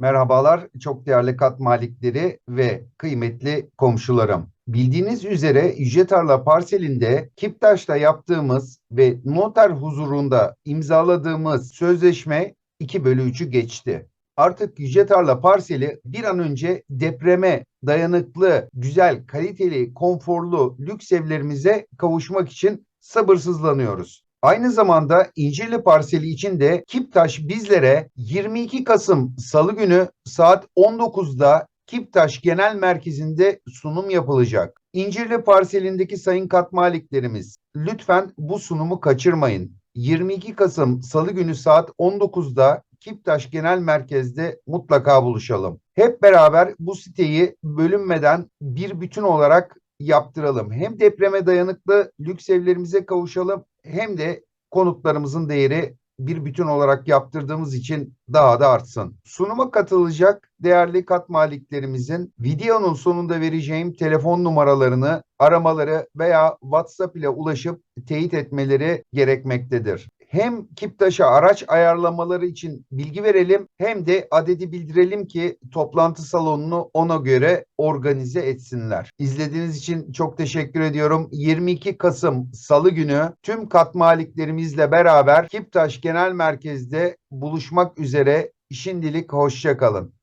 Merhabalar, çok değerli kat malikleri ve kıymetli komşularım. Bildiğiniz üzere Yüce Tarla parselinde Kiptaş'ta yaptığımız ve noter huzurunda imzaladığımız sözleşme 2 bölü 3'ü geçti. Artık Yüce Tarla parseli bir an önce depreme dayanıklı, güzel, kaliteli, konforlu lüks evlerimize kavuşmak için sabırsızlanıyoruz. Aynı zamanda İncirli parseli için de Kiptaş bizlere 22 Kasım Salı günü saat 19'da Kiptaş Genel Merkezi'nde sunum yapılacak. İncirli parselindeki sayın kat maliklerimiz lütfen bu sunumu kaçırmayın. 22 Kasım Salı günü saat 19'da Kiptaş Genel Merkez'de mutlaka buluşalım. Hep beraber bu siteyi bölünmeden bir bütün olarak yaptıralım. Hem depreme dayanıklı lüks evlerimize kavuşalım hem de konutlarımızın değeri bir bütün olarak yaptırdığımız için daha da artsın. Sunuma katılacak değerli kat maliklerimizin videonun sonunda vereceğim telefon numaralarını aramaları veya WhatsApp ile ulaşıp teyit etmeleri gerekmektedir. Hem Kiptaş'a araç ayarlamaları için bilgi verelim hem de adedi bildirelim ki toplantı salonunu ona göre organize etsinler. İzlediğiniz için çok teşekkür ediyorum. 22 Kasım Salı günü tüm kat maliklerimizle beraber Kiptaş Genel Merkez'de buluşmak üzere. Şimdilik hoşça kalın.